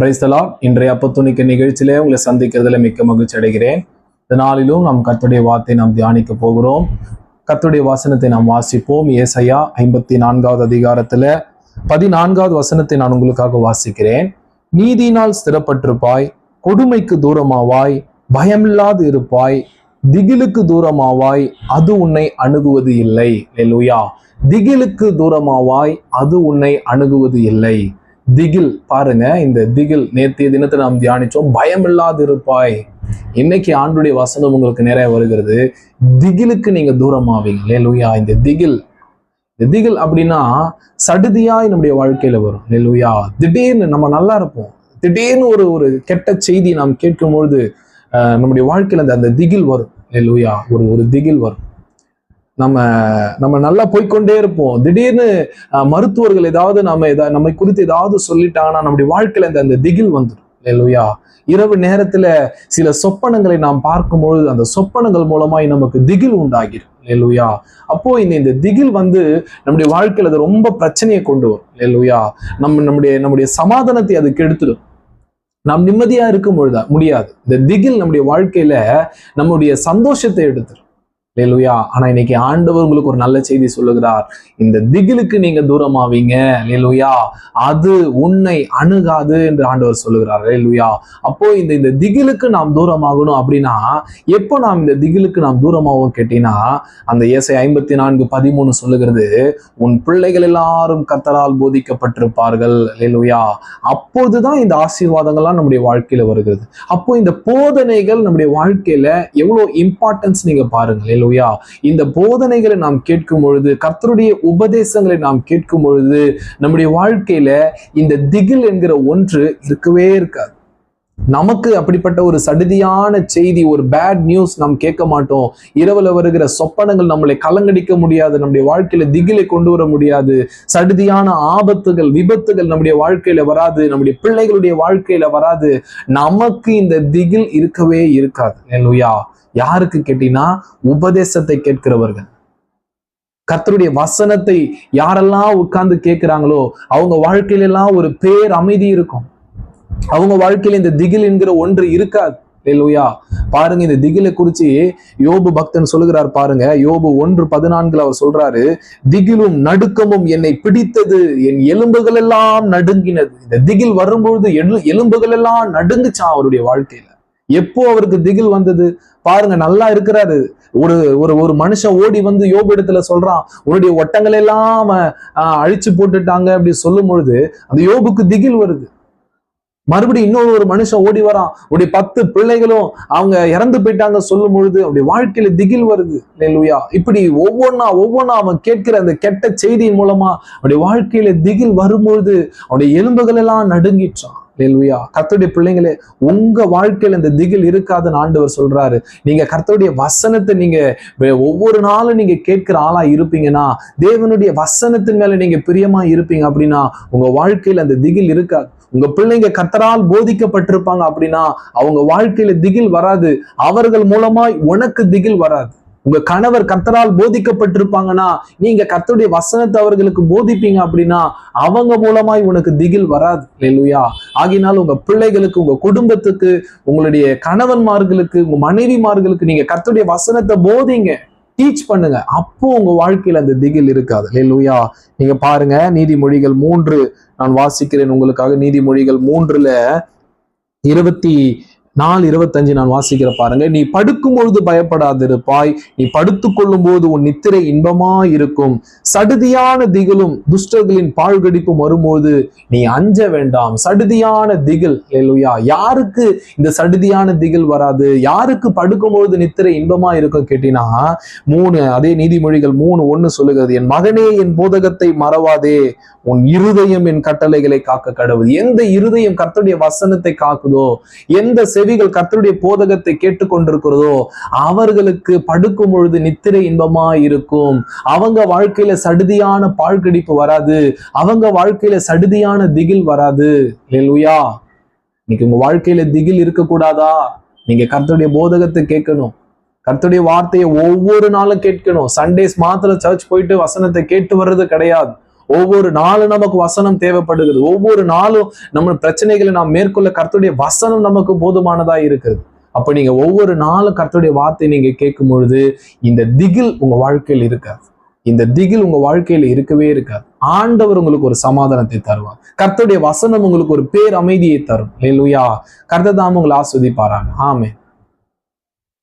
பிரைஸ்தலா இன்றைய அப்பத்துணிக்க நிகழ்ச்சியிலே உங்களை சந்திக்கிறதுல மிக்க மகிழ்ச்சி அடைகிறேன். இந்த நாளிலும் நாம் கத்துடைய வார்த்தை நாம் தியானிக்க போகிறோம். கத்துடைய வசனத்தை நாம் வாசிப்போம். ஏசையா ஐம்பத்தி நான்காவது அதிகாரத்துல பதினான்காவது வசனத்தை நான் உங்களுக்காக வாசிக்கிறேன். நீதியினால் ஸ்திரப்பட்டிருப்பாய் கொடுமைக்கு தூரமாவாய் பயமில்லாது இருப்பாய் திகிலுக்கு தூரமாவாய் அது உன்னை அணுகுவது இல்லை. லெலுயா திகிலுக்கு தூரமாவாய் அது உன்னை அணுகுவது இல்லை. திகில் பாருங்க இந்த திகில் நேற்றைய தினத்தை நாம் தியானிச்சோம். பயமில்லாது இருப்பாய் இன்னைக்கு ஆண்டுடைய வசனம் உங்களுக்கு நிறைய வருகிறது. திகிலுக்கு நீங்க தூரமாவீங்களே லூயா இந்த திகில் இந்த திகில் அப்படின்னா சடுதியாய் நம்முடைய வாழ்க்கையில வரும். லூயா திடீர்னு நம்ம நல்லா இருப்போம். திடீர்னு ஒரு ஒரு கெட்ட செய்தி நாம் கேட்கும் பொழுது நம்முடைய வாழ்க்கையில அந்த அந்த திகில் வரும். லூயா ஒரு ஒரு திகில் வரும். நம்ம நம்ம நல்லா போய்க்கொண்டே இருப்போம். திடீர்னு மருத்துவர்கள் ஏதாவது நம்ம ஏதாவது நம்மை குறித்து ஏதாவது சொல்லிட்டாங்கன்னா நம்முடைய வாழ்க்கையில இந்த அந்த திகில் வந்துடும் இல்லையா இரவு நேரத்துல சில சொப்பனங்களை நாம் பார்க்கும்பொழுது அந்த சொப்பனங்கள் மூலமாய் நமக்கு திகில் உண்டாகிடும் லேலுயா அப்போ இந்த இந்த திகில் வந்து நம்முடைய வாழ்க்கையில அது ரொம்ப பிரச்சனையை கொண்டு வரும். லேலுயா நம்ம நம்முடைய நம்முடைய சமாதானத்தை அது கெடுத்துடும் நாம் நிம்மதியா இருக்க பொழுதா முடியாது. இந்த திகில் நம்முடைய வாழ்க்கையில நம்முடைய சந்தோஷத்தை எடுத்துரும். லேலுயா ஆனா இன்னைக்கு ஆண்டவர் உங்களுக்கு ஒரு நல்ல செய்தி சொல்லுகிறார். இந்த திகிலுக்கு நீங்க தூரமாவீங்க. லேலுயா அது உன்னை அணுகாது என்று ஆண்டவர் சொல்லுகிறார். லேலுயா அப்போ இந்த இந்த திகிலுக்கு நாம் தூரமாகணும் அப்படின்னா எப்போ நாம் இந்த திகிலுக்கு நாம் தூரமாகவும் கேட்டீங்கன்னா அந்த இயேசை ஐம்பத்தி நான்கு பதிமூணு சொல்லுகிறது உன் பிள்ளைகள் எல்லாரும் கத்தரால் போதிக்கப்பட்டிருப்பார்கள். லேலுயா அப்போதுதான் இந்த ஆசீர்வாதங்கள்லாம் நம்முடைய வாழ்க்கையில வருகிறது. அப்போ இந்த போதனைகள் நம்முடைய வாழ்க்கையில எவ்வளவு இம்பார்ட்டன்ஸ் நீங்க பாருங்க. லேலுயா இந்த போதனைகளை நாம் கேட்கும் பொழுது கர்த்தருடைய உபதேசங்களை நாம் கேட்கும் பொழுது நம்முடைய வாழ்க்கையில இந்த திகில் என்கிற ஒன்று இருக்கவே இருக்காது. நமக்கு அப்படிப்பட்ட ஒரு சடுதியான செய்தி ஒரு பேட் நியூஸ் நாம் கேட்க மாட்டோம். இரவுல வருகிற சொப்பனங்கள் நம்மளை கலங்கடிக்க முடியாது நம்முடைய வாழ்க்கையில திகிலை கொண்டு வர முடியாது. சடுதியான ஆபத்துகள் விபத்துகள் நம்முடைய வாழ்க்கையில வராது நம்முடைய பிள்ளைகளுடைய வாழ்க்கையில வராது. நமக்கு இந்த திகில் இருக்கவே இருக்காது. அல்லேலூயா யாருக்கு கேட்டீங்கன்னா உபதேசத்தை கேட்கிறவர்கள். கத்தருடைய வசனத்தை யாரெல்லாம் உட்கார்ந்து கேட்கிறாங்களோ அவங்க வாழ்க்கையில எல்லாம் ஒரு பேர் அமைதி இருக்கும். அவங்க வாழ்க்கையில இந்த திகில் என்கிற ஒன்று இருக்காது அல்லேலூயா பாருங்க இந்த திகிலை குறிச்சு யோபு பக்தன் சொல்லுகிறார் பாருங்க. யோபு ஒன்று பதினான்குல அவர் சொல்றாரு திகிலும் நடுக்கமும் என்னை பிடித்தது என் எலும்புகள் எல்லாம் நடுங்கினது. இந்த திகில் வரும்பொழுது எலும்புகள் எல்லாம் நடுங்குச்சான் அவருடைய வாழ்க்கையில. எப்போ அவருக்கு திகில் வந்தது? பாருங்க நல்லா இருக்கிறாரு. ஒரு ஒரு ஒரு மனுஷன் ஓடி வந்து யோபு இடத்துல சொல்றான் உன்னுடைய ஒட்டங்கள் எல்லாம் அழிச்சு போட்டுட்டாங்க அப்படி சொல்லும் பொழுது அந்த யோபுக்கு திகில் வருது. மறுபடியும் இன்னொரு ஒரு மனுஷன் ஓடி வரான். உடைய பத்து பிள்ளைகளும் அவங்க இறந்து போயிட்டாங்க சொல்லும் பொழுது அவருடைய வாழ்க்கையில திகில் வருது. நெல்லுயா இப்படி ஒவ்வொன்னா ஒவ்வொன்னா அவன் கேட்கிற அந்த கெட்ட செய்தியின் மூலமா அவருடைய வாழ்க்கையில திகில் வரும்பொழுது அவருடைய எலும்புகள் எல்லாம் நடுங்கிட்டான் லேலுயா கர்த்தருடைய பிள்ளைங்களே உங்க வாழ்க்கையில இந்த திகில் இருக்காதுன்னு ஆண்டவர் சொல்றாரு. நீங்க கர்த்தருடைய வசனத்தை நீங்க ஒவ்வொரு நாளும் நீங்க கேட்கிற ஆளா இருப்பீங்கன்னா தேவனுடைய வசனத்தின் மேல நீங்க பிரியமா இருப்பீங்க அப்படின்னா உங்க வாழ்க்கையில அந்த திகில் இருக்காது. உங்க பிள்ளைங்க கத்தரால் போதிக்கப்பட்டிருப்பாங்க அப்படின்னா அவங்க வாழ்க்கையில திகில் வராது. அவர்கள் மூலமாய் உனக்கு திகில் வராது. உங்க கணவர் கத்தரால் போதிக்கப்பட்டிருப்பாங்கன்னா நீங்க கத்தருடைய வசனத்தை அவர்களுக்கு போதிப்பீங்க அப்படின்னா அவங்க மூலமாய் உனக்கு திகில் வராது. இல்லையா ஆகினால் உங்க பிள்ளைகளுக்கு உங்க குடும்பத்துக்கு உங்களுடைய கணவன்மார்களுக்கு உங்க மனைவிமார்களுக்கு நீங்க கத்துடைய வசனத்தை போதிங்க. டீச் பண்ணுங்க. அப்போ உங்க வாழ்க்கையில அந்த திகில் இருக்காது. லூயா நீங்க பாருங்க நீதிமொழிகள் மூன்று. நான் வாசிக்கிறேன் உங்களுக்காக. நீதிமொழிகள் மூன்றுல இருபத்தி நாள் இருபத்தஞ்சு நான் வாசிக்கிற பாருங்க. நீ படுக்கும் பொழுது பயப்படாதிருப்பாய். நீ படுத்துக் கொள்ளும் போது உன் நித்திரை இன்பமா இருக்கும் சடுதியான திகிலும் துஷ்டர்களின் பாழ்கடிப்பும் வரும்போது நீ அஞ்ச வேண்டாம். சடுதியான திகில் லேலுயா யாருக்கு இந்த சடுதியான திகில் வராது? யாருக்கு படுக்கும் பொழுது நித்திரை இன்பமா இருக்கும் கேட்டீங்கன்னா மூணு அதே நீதிமொழிகள் மூணு ஒண்ணு சொல்லுகிறது என் மகனே என் போதகத்தை மறவாதே. உன் இருதயம் என் கட்டளைகளை காக்க கடவுள். எந்த இருதயம் கர்த்தருடைய வசனத்தை காக்குதோ எந்த செவிகள் கர்த்தருடைய போதகத்தை கேட்டுக்கொண்டிருக்கிறதோ அவர்களுக்கு படுக்கும் பொழுது நித்திரை இன்பமா இருக்கும். அவங்க வாழ்க்கையில சடுதியான பாழ்கடிப்பு வராது. அவங்க வாழ்க்கையில சடுதியான திகில் வராது. லேலுயா இன்னைக்கு உங்க வாழ்க்கையில திகில் இருக்கக்கூடாதா? நீங்க கர்த்தருடைய போதகத்தை கேட்கணும். கர்த்தருடைய வார்த்தையை ஒவ்வொரு நாளும் கேட்கணும். சண்டேஸ் மாத்திரம் சர்ச் போயிட்டு வசனத்தை கேட்டு வர்றது கிடையாது. ஒவ்வொரு நாளும் நமக்கு வசனம் தேவைப்படுகிறது. ஒவ்வொரு நாளும் நம்ம பிரச்சனைகளை நாம் மேற்கொள்ள கர்த்துடைய வசனம் நமக்கு போதுமானதா இருக்குது அப்ப நீங்க ஒவ்வொரு நாளும் கர்த்துடைய வார்த்தை நீங்க கேட்கும் பொழுது இந்த திகில் உங்க வாழ்க்கையில் இருக்காது. இந்த திகில் உங்க வாழ்க்கையில இருக்கவே இருக்காது. ஆண்டவர் உங்களுக்கு ஒரு சமாதானத்தை தருவார். கர்த்தருடைய வசனம் உங்களுக்கு ஒரு பேர் அமைதியை தரும். லேலுயா கர்த்ததாம் உங்களை ஆஸ்வதிப்பாராங்க ஆமே